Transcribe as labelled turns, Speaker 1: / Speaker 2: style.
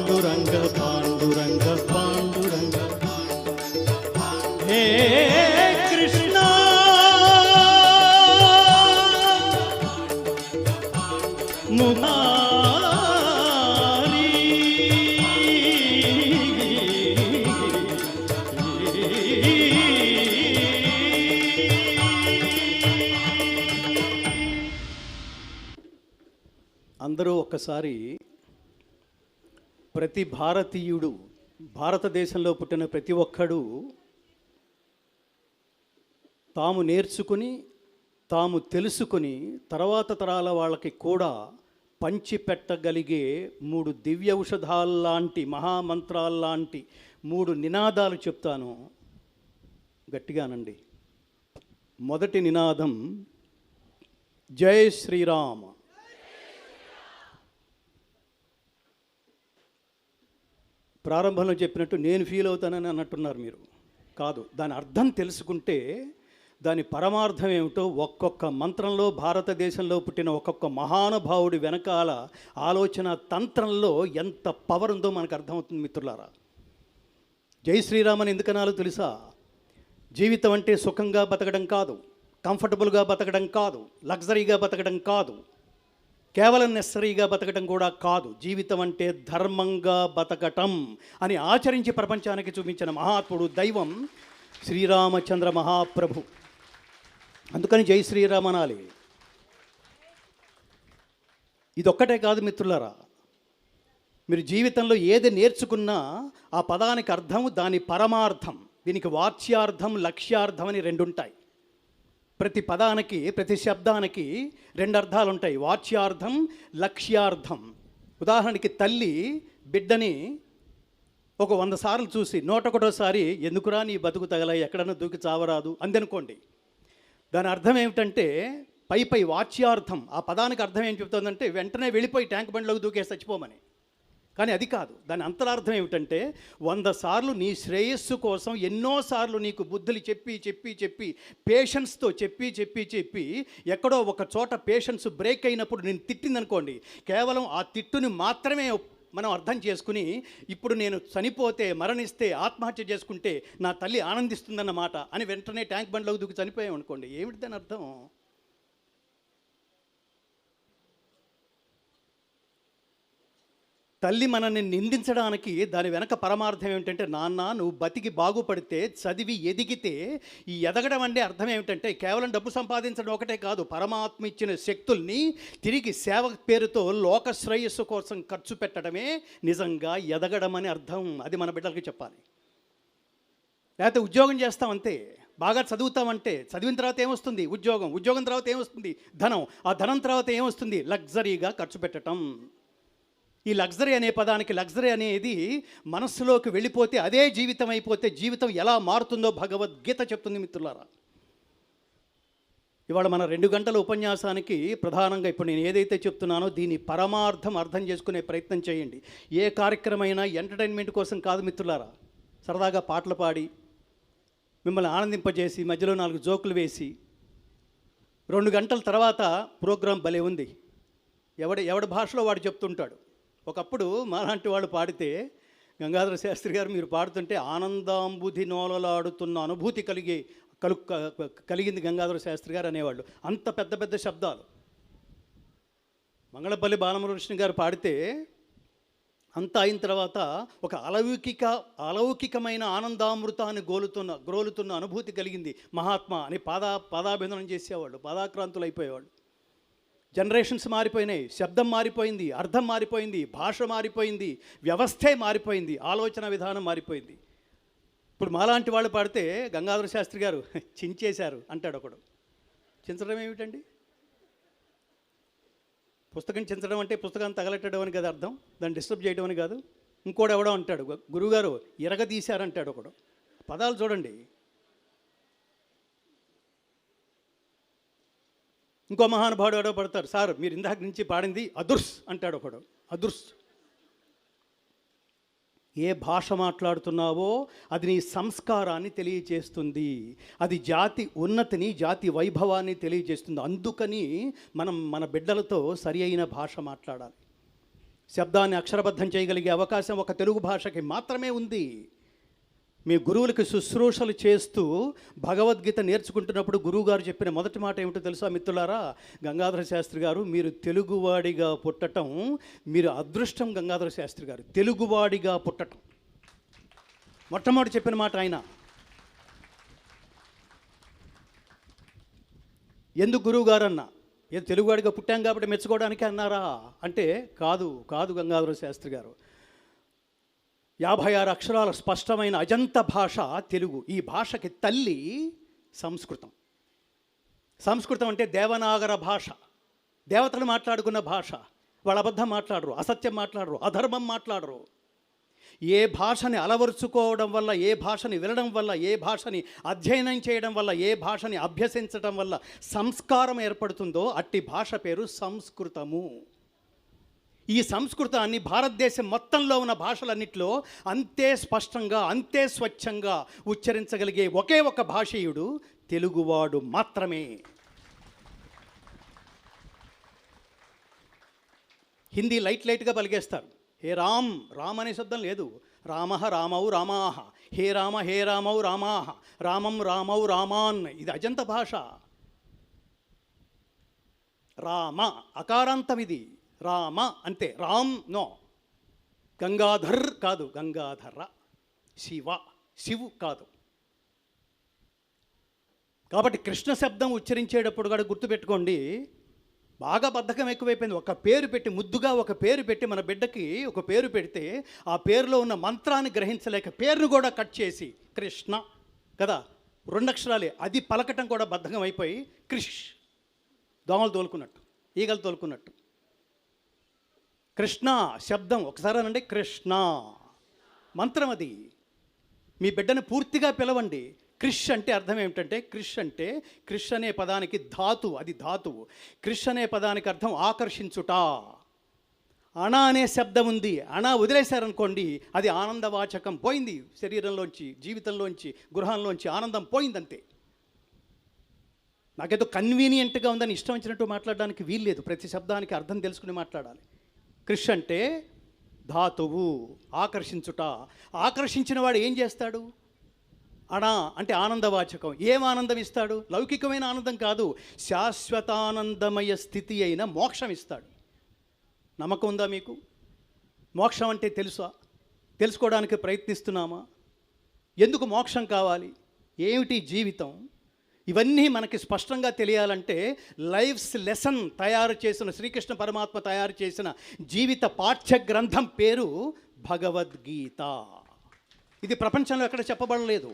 Speaker 1: పాండురంగ పాండురంగ పాండురంగ హే కృష్ణ! మురారి అందరూ ఒక్కసారి ప్రతి భారతీయుడు భారతదేశంలో పుట్టిన ప్రతి ఒక్కడు తాము నేర్చుకుని తాము తెలుసుకుని తర్వాత తరాల వాళ్ళకి కూడా పంచిపెట్టగలిగే మూడు దివ్య ఔషధాల్లాంటి మహామంత్రాల్లాంటి మూడు నినాదాలు చెప్తాను. గట్టిగానండి. మొదటి నినాదం జై శ్రీరామ్. ప్రారంభంలో చెప్పినట్టు నేను ఫీల్ అవుతానని అన్నట్టున్నారు మీరు. కాదు దాని అర్థం తెలుసుకుంటే దాని పరమార్థం ఏమిటో ఒక్కొక్క మంత్రంలో భారతదేశంలో పుట్టిన ఒక్కొక్క మహానుభావుడి వెనకాల ఆలోచన తంత్రంలో ఎంత పవర్ ఉందో మనకు అర్థమవుతుంది మిత్రులారా. జై శ్రీరామని ఎందుకనాలో తెలుసా? జీవితం అంటే సుఖంగా బతకడం కాదు కంఫర్టబుల్గా బతకడం కాదు లగ్జరీగా బతకడం కాదు. కేవలం నెస్సరీగా బతకటం కూడా కాదు. జీవితం అంటే ధర్మంగా బతకటం అని ఆచరించి ప్రపంచానికి చూపించిన మహాత్ముడు దైవం శ్రీరామచంద్ర మహాప్రభు. అందుకని జై శ్రీరామ్ అనాలి. ఇదొక్కటే కాదు మిత్రులారా. మీరు జీవితంలో ఏది నేర్చుకున్నా ఆ పదానికి అర్థం దాని పరమార్థం దీనికి వాచ్యార్థం లక్ష్యార్థం అని రెండుంటాయి. ప్రతి పదానికి ప్రతి శబ్దానికి రెండు అర్థాలు ఉంటాయి వాచ్యార్థం లక్ష్యార్థం. ఉదాహరణకి తల్లి బిడ్డని ఒక వంద సార్లు చూసి నూటొకటోసారి ఎందుకురా నీ బతుకు తగల? ఎక్కడన్నా దూకి చావరాదు? అందనుకోండి. దాని అర్థం ఏమిటంటే పై పై వాచ్యార్థం. ఆ పదానికి అర్థం ఏం చెప్తుందంటే వెంటనే వెళ్ళిపోయి ట్యాంక్ బండ్లోకి దూకేసి చచ్చిపోమని. కానీ అది కాదు. దాని అంతరార్థం ఏమిటంటే వంద సార్లు నీ శ్రేయస్సు కోసం ఎన్నోసార్లు నీకు బుద్ధులు చెప్పి చెప్పి చెప్పి పేషెన్స్తో చెప్పి చెప్పి చెప్పి ఎక్కడో ఒక చోట పేషెన్స్ బ్రేక్ అయినప్పుడు నేను తిట్టిందనుకోండి. కేవలం ఆ తిట్టుని మాత్రమే మనం అర్థం చేసుకుని ఇప్పుడు నేను చనిపోతే మరణిస్తే ఆత్మహత్య చేసుకుంటే నా తల్లి ఆనందిస్తుందన్నమాట అని వెంటనే ట్యాంక్ బండ్లోకి దూకి చనిపోయాం అనుకోండి ఏమిటి దాని అర్థం? తల్లి మనల్ని నిందించడానికి దాని వెనక పరమార్థం ఏమిటంటే నాన్న నువ్వు బతికి బాగుపడితే చదివి ఎదిగితే ఈ ఎదగడం అంటే అర్థం ఏమిటంటే కేవలం డబ్బు సంపాదించడం ఒకటే కాదు పరమాత్మ ఇచ్చిన శక్తుల్ని తిరిగి సేవ పేరుతో లోక శ్రేయస్సు కోసం ఖర్చు పెట్టడమే నిజంగా ఎదగడం అని అర్థం. అది మన బిడ్డలకి చెప్పాలి. లేకపోతే ఉద్యోగం చేస్తాం అంతే. బాగా చదువుతామంటే చదివిన తర్వాత ఏమొస్తుంది? ఉద్యోగం. ఉద్యోగం తర్వాత ఏమొస్తుంది? ధనం. ఆ ధనం తర్వాత ఏమొస్తుంది? లగ్జరీగా ఖర్చు పెట్టడం ఈ లగ్జరీ అనే పదానికి లగ్జరీ అనేది మనస్సులోకి వెళ్ళిపోతే అదే జీవితం అయిపోతే జీవితం ఎలా మారుతుందో భగవద్గీత చెప్తుంది మిత్రులారా. ఇవాళ మన రెండు గంటల ఉపన్యాసానికి ప్రధానంగా ఇప్పుడు నేను ఏదైతే చెప్తున్నానో దీని పరమార్థం అర్థం చేసుకునే ప్రయత్నం చేయండి. ఏ కార్యక్రమైనా ఎంటర్టైన్మెంట్ కోసం కాదు మిత్రులారా. సరదాగా పాటలు పాడి మిమ్మల్ని ఆనందింపజేసి మధ్యలో నాలుగు జోకులు వేసి రెండు గంటల తర్వాత ప్రోగ్రాం భలే ఉంది. ఎవడ ఎవడి భాషలో వాడు చెప్తుంటాడు. ఒకప్పుడు మాలాంటి వాళ్ళు పాడితే గంగాధర శాస్త్రి గారు మీరు పాడుతుంటే ఆనందాంబుధి నోలలాడుతున్న అనుభూతి కలిగి కలు కలిగింది గంగాధర శాస్త్రి గారు అనేవాళ్ళు. అంత పెద్ద పెద్ద శబ్దాలు. మంగళపల్లి బాలమురకృష్ణ గారు పాడితే అంతా అయిన తర్వాత ఒక అలౌకిక అలౌకికమైన ఆనందామృతాన్ని గోలుతున్న గ్రోలుతున్న అనుభూతి కలిగింది మహాత్మా అని పాదా పాదాభిందనం చేసేవాళ్ళు పాదాక్రాంతులు అయిపోయేవాళ్ళు జనరేషన్స్ మారిపోయినాయి శబ్దం మారిపోయింది అర్థం మారిపోయింది భాష మారిపోయింది వ్యవస్థే మారిపోయింది ఆలోచన విధానం మారిపోయింది. ఇప్పుడు మాలాంటి వాళ్ళు పాడితే గంగాధర శాస్త్రి గారు చించేశారు అంటాడు ఒకడు. చించడం ఏమిటండి? పుస్తకం చించడం అంటే పుస్తకాన్ని తగలెట్టడం అని కదా అర్థం? దాన్ని డిస్టర్బ్ చేయడం అని కాదు. ఇంకోడు ఎవడో అంటాడు గురువుగారు ఇరగదీశారంటాడు ఒకడు. పదాలు చూడండి. ఇంకో మహానుభావుడు ఎవడో పడతారు సార్ మీరు ఇందాక నుంచి పాడింది అదుర్స్ అంటాడు ఒకడు. అదుర్స్. ఏ భాష మాట్లాడుతున్నావో అది నీ సంస్కారాన్ని తెలియజేస్తుంది. అది జాతి ఉన్నతిని జాతి వైభవాన్ని తెలియజేస్తుంది. అందుకని మనం మన బిడ్డలతో సరి అయిన భాష మాట్లాడాలి. శబ్దాన్ని అక్షరబద్ధం చేయగలిగే అవకాశం ఒక తెలుగు భాషకి మాత్రమే ఉంది. మీ గురువులకి శుశ్రూషలు చేస్తూ భగవద్గీత నేర్చుకుంటున్నప్పుడు గురువుగారు చెప్పిన మొదటి మాట ఏమిటో తెలుసా మిత్రులారా? గంగాధర శాస్త్రి గారు మీరు తెలుగువాడిగా పుట్టటం మీరు అదృష్టం గంగాధర శాస్త్రి గారు తెలుగువాడిగా పుట్టటం. మొట్టమొదటి చెప్పిన మాట ఆయన. ఎందుకు గురువుగారు అన్న ఏదో తెలుగువాడిగా పుట్టాం కాబట్టి మెచ్చుకోవడానికి అన్నారా? అంటే కాదు కాదు గంగాధర శాస్త్రి గారు. యాభై ఆరు అక్షరాల స్పష్టమైన అజంత భాష తెలుగు. ఈ భాషకి తల్లి సంస్కృతం. సంస్కృతం అంటే దేవనాగర భాష. దేవతలు మాట్లాడుకున్న భాష. వాళ్ళ అబద్ధం మాట్లాడరు అసత్యం మాట్లాడరు అధర్మం మాట్లాడరు. ఏ భాషని అలవరుచుకోవడం వల్ల ఏ భాషని వినడం వల్ల ఏ భాషని అధ్యయనం చేయడం వల్ల ఏ భాషని అభ్యసించడం వల్ల సంస్కారం ఏర్పడుతుందో అట్టి భాష పేరు సంస్కృతము. ఈ సంస్కృతాన్ని భారతదేశం మొత్తంలో ఉన్న భాషలన్నింటిలో అంతే స్పష్టంగా అంతే స్వచ్ఛంగా ఉచ్చరించగలిగే ఒకే ఒక భాషీయుడు తెలుగువాడు మాత్రమే. హిందీ లైట్ లైట్గా పలికేస్తారు. హే రామ్ రామ్ అనే శబ్దం లేదు. రామ రామౌ రామాహ హే రామ హే రామౌ రామాహ రామం రామౌ రామాన్. ఇది అజంత భాష. రామ అకారాంతం ఇది రామ అంతే. రామ్ నో. గంగాధర్ కాదు గంగాధర. శివ. శివు కాదు. కాబట్టి కృష్ణ శబ్దం ఉచ్చరించేటప్పుడు కూడా గుర్తుపెట్టుకోండి బాగా బద్ధకం ఎక్కువైపోయింది. ఒక పేరు పెట్టి ముద్దుగా ఒక పేరు పెట్టి మన బిడ్డకి ఒక పేరు పెడితే ఆ పేరులో ఉన్న మంత్రాన్ని గ్రహించలేక పేరును కూడా కట్ చేసి కృష్ణ కదా? రెండు అక్షరాలే. అది పలకటం కూడా బద్ధకం అయిపోయి క్రిష్. దోమలు తోలుకున్నట్టు ఈగలు తోలుకున్నట్టు. కృష్ణ శబ్దం. ఒకసారి అనండి. కృష్ణ. మంత్రం అది. మీ బిడ్డను పూర్తిగా పిలవండి. క్రిష్ అంటే అర్థం ఏమిటంటే క్రిష్ అంటే క్రిష్ అనే పదానికి ధాతు అది ధాతువు క్రిష్ అనే పదానికి అర్థం ఆకర్షించుట. అణ అనే శబ్దం ఉంది. అణ వదిలేశారనుకోండి అది ఆనందవాచకం పోయింది. శరీరంలోంచి జీవితంలోంచి గృహంలోంచి ఆనందం పోయిందంతే. నాకేదో కన్వీనియంట్గా ఉందని ఇష్టం వచ్చినట్టు మాట్లాడడానికి వీల్లేదు. ప్రతి శబ్దానికి అర్థం తెలుసుకుని మాట్లాడాలి. కృష్ అంటే ధాతువు ఆకర్షించుట. ఆకర్షించిన వాడు ఏం చేస్తాడు? అనా అంటే ఆనందవాచకం. ఏం ఆనందం ఇస్తాడు? లౌకికమైన ఆనందం కాదు శాశ్వతానందమయ స్థితి అయిన మోక్షం ఇస్తాడు. నమ్మకం ఉందా మీకు? మోక్షం అంటే తెలుసా? తెలుసుకోవడానికి ప్రయత్నిస్తున్నామా? ఎందుకు మోక్షం కావాలి? ఏమిటి జీవితం? ఇవన్నీ మనకి స్పష్టంగా తెలియాలంటే లైఫ్స్ లెసన్ తయారు చేసిన శ్రీకృష్ణ పరమాత్మ తయారు చేసిన జీవిత పాఠ్య గ్రంథం పేరు భగవద్గీత. ఇది ప్రపంచంలో ఎక్కడ చెప్పబడలేదు.